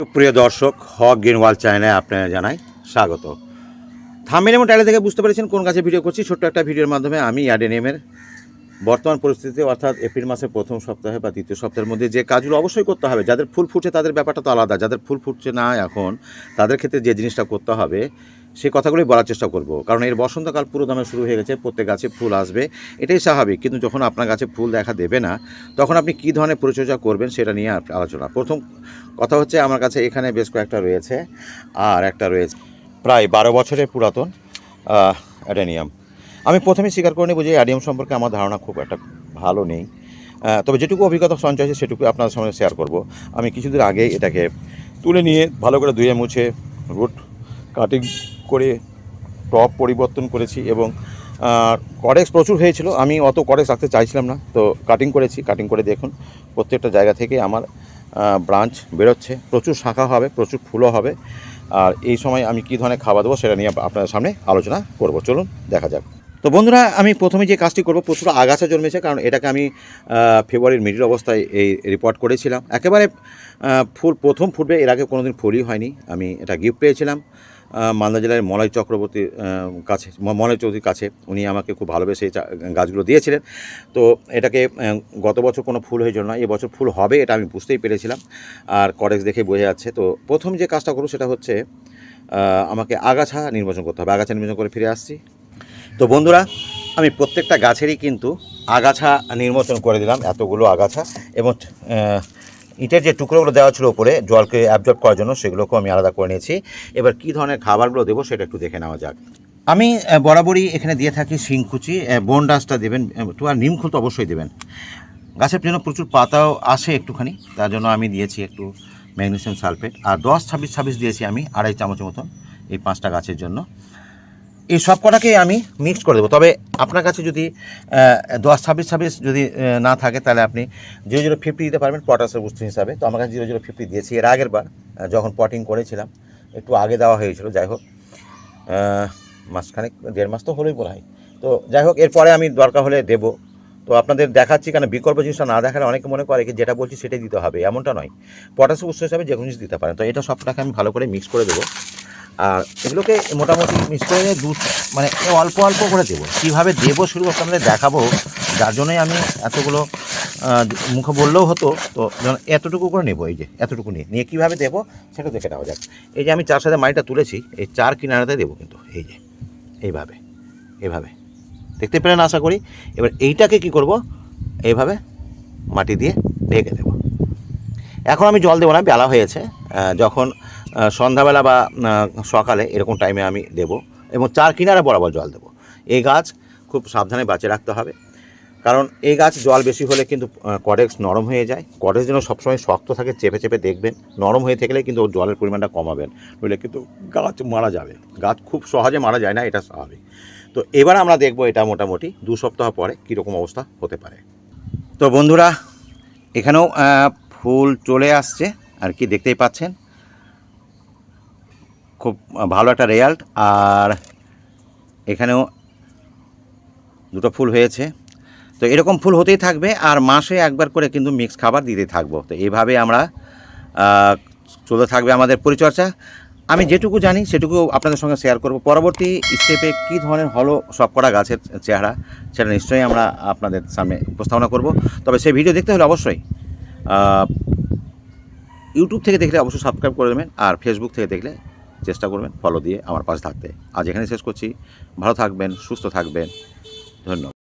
প্রিয় দর্শক, হক গ্রিনওয়াল চ্যানেলে আপনারা জানাই স্বাগত। থামিল এবং টাইলে থেকে বুঝতে পেরেছেন কোন গাছে ভিডিও করছি। ছোট্ট একটা ভিডিওর মাধ্যমে আমি অ্যাডেনিয়ামের বর্তমান পরিস্থিতি অর্থাৎ এপ্রিল মাসের প্রথম সপ্তাহে বা দ্বিতীয় সপ্তাহের মধ্যে যে কাজগুলো অবশ্যই করতে হবে, যাদের ফুল ফুটছে তাদের ব্যাপারটা তো আলাদা, যাদের ফুল ফুটছে না এখন, তাদের ক্ষেত্রে যে জিনিসটা করতে হবে সেই কথাগুলোই বলার চেষ্টা করব। কারণ এর বসন্তকাল পুরো দামে শুরু হয়ে গেছে, প্রত্যেক গাছে ফুল আসবে, এটাই স্বাভাবিক। কিন্তু যখন আপনার গাছে ফুল দেখা দেবে না, তখন আপনি কী ধরনের পরিচর্যা করবেন সেটা নিয়ে আলোচনা। প্রথম কথা হচ্ছে আমার কাছে এখানে বেশ কয়েকটা রয়েছে, আর একটা রয়েছে প্রায় বারো বছরের পুরাতন অ্যাডেনিয়াম। আমি প্রথমে স্বীকার করে নেব যে অ্যাডিয়াম সম্পর্কে আমার ধারণা খুব একটা ভালো নেই। তবে যেটুকু অভিজ্ঞতা সঞ্চয় আছে সেটুকু আপনার সঙ্গে শেয়ার করব। আমি কিছুদিন আগে এটাকে তুলে নিয়ে ভালো করে ধুয়ে মুছে রুট কাটিং করে টপ পরিবর্তন করেছি এবং করেক্স প্রচুর হয়েছিল। আমি অত করেক্স রাখতে চাইছিলাম না। তো কাটিং করেছি। কাটিং করে দেখুন, প্রত্যেকটা জায়গা থেকে আমার ব্রাঞ্চ বেরোচ্ছে। প্রচুর শাখা হবে, প্রচুর ফুলও হবে। আর এই সময় আমি কী ধরনের খাবার দেবো সেটা নিয়ে আপনাদের সামনে আলোচনা করব। চলুন, দেখা যাক। তো বন্ধুরা, আমি প্রথমে যে কাজটি করব, প্রচুর আগাছা জন্মেছে, কারণ এটাকে আমি ফেব্রুয়ারির মিডিল অবস্থায় এই রিপোর্ট করেছিলাম। একেবারে ফুল, প্রথম ফুটবে, এর আগে কোনো দিন ফুলই হয়নি। আমি এটা গিফট পেয়েছিলাম। মালদা জেলার মলয় চক্রবর্তী কাছে মলয় চৌধুরীর কাছে উনি আমাকে খুব ভালোবেসে গাছগুলো দিয়েছিলেন। তো এটাকে গত বছর কোনো ফুল হয়েছিল না এবছর ফুল হবে এটা আমি বুঝতেই পেরেছিলাম। আর করেক্স দেখে বোঝা যাচ্ছে, তো প্রথম যে কাজটা করব সেটা হচ্ছে আমাকে আগাছা নির্বাচন করতে হবে। আগাছা নির্বাচন করে ফিরে আসছি। তো বন্ধুরা, আমি প্রত্যেকটা গাছেরই কিন্তু আগাছা নির্বাচন করে দিলাম, এতগুলো আগাছা। এবং ইটের যে টুকরোগুলো দেওয়া ছিল উপরে, জলকে অ্যাবজর্ব করার জন্য সেগুলোকেও আমি আলাদা করে নিয়েছি। এবার কী ধরনের খাবারগুলো দেবো সেটা একটু দেখে নেওয়া যাক। আমি বরাবরই এখানে দিয়ে থাকি শিংকুচি বন ডাসটা দেবেন আর নিমখুল তো অবশ্যই দেবেন। গাছের জন্য প্রচুর পাতাও আসে একটুখানি, তার জন্য আমি দিয়েছি একটু ম্যাগনেসিয়াম সালফেট। আর দশ ছাব্বিশ ছাব্বিশ দিয়েছি আমি, আড়াই চামচ মতন এই পাঁচটা গাছের জন্য। এই সব কটাকেই আমি মিক্স করে দেবো। তবে আপনার কাছে যদি দশ, ছাব্বিশ ছাব্বিশ যদি না থাকে, তাহলে আপনি জিরো জিরো ফিফটি দিতে পারবেন পটাশের বস্তু হিসাবে। তো আমার কাছে জিরো জিরো ফিফটি দিয়েছি। এর আগের বার যখন পটিং করেছিলাম, একটু আগে দেওয়া হয়েছিল। যাই হোক মাসখানেক, দেড় মাস তো হলেই বলা হয়। তো যাই হোক এরপরে আমি দরকার হলে দেবো। তো আপনাদের দেখাচ্ছি, কেন বিকল্প জিনিসটা না দেখালে অনেকে মনে করে কি যেটা বলছি সেটাই দিতে হবে। এমনটা নয়। পটাশ উৎস হিসাবে যে কোনো জিনিস দিতে পারেন। তো এটা সবটাকে আমি ভালো করে মিক্স করে দেবো। আর এগুলোকে মোটামুটি মিক্স করে দুধ মানে অল্প অল্প করে দেবো। কীভাবে দেবো শুরু করতে আমাদের দেখাবো। যার জন্যই আমি এতগুলো মুখে বললেও হতো, তো এতটুকু করে নেব, এই যে, এতটুকু নিয়ে। নিয়ে কীভাবে দেবো সেটা দেখে নেওয়া যাক। এই যে আমি চার সাথে মাটিটা তুলেছি, এই চার কিনারাতে দেবো কিন্তু, এই যে, এইভাবে এইভাবে। দেখতে পেলেন আশা করি? এবার এইটাকে কি করব? এইভাবে মাটি দিয়ে ঢেকে দেবো। এখন আমি জল দেবো না, বেলা হয়েছে। যখন সন্ধ্যাবেলা বা সকালে এরকম টাইমে আমি দেব এবং চার কিনারে বরাবর জল দেবো। এই গাছ খুব সাবধানে বাঁচিয়ে রাখতে হবে। কারণ এই গাছ জল বেশি হলে কিন্তু কডেক্স নরম হয়ে যায়। কডেক্স যেন সবসময় শক্ত থাকে, চেপে চেপে দেখবেন। নরম হয়ে থাকলে কিন্তু ওর জলের পরিমাণটা কমাবেন। নইলে কিন্তু গাছ মারা যাবে। গাছ খুব সহজে মারা যায় না, এটা স্বাভাবিক। তো এবার আমরা দেখব এটা মোটামুটি দু সপ্তাহ পরে কীরকম অবস্থা হতে পারে। তো বন্ধুরা, এখানেও ফুল চলে আসছে। আর কি দেখতেই পাচ্ছেন? খুব ভালো একটা রেজাল্ট। আর এখানেও দুটো ফুল হয়েছে। তো এরকম ফুল হতেই থাকবে। আর মাসে একবার করে কিন্তু মিক্স খাবার দিতে থাকব। তো এইভাবে আমরা চলতে থাকবে আমাদের পরিচর্যা। আমি যেটুকু জানি, সেটুকু আপনাদের সঙ্গে শেয়ার করব। পরবর্তী স্টেপে কী ধরনের হলো সবকটা গাছের চেহারা, সেটা নিশ্চয়ই আমরা আপনাদের সামনে উপস্থাপনা করব। তবে সেই ভিডিও দেখতে হলে অবশ্যই ইউটিউব থেকে দেখলে অবশ্যই সাবস্ক্রাইব করে দেবেন। আর ফেসবুক থেকে দেখলে চেষ্টা করবেন ফলো দিয়ে আমার পাশে থাকতে। আজ এখানে শেষ করছি। ভালো থাকবেন, সুস্থ থাকবেন। ধন্যবাদ।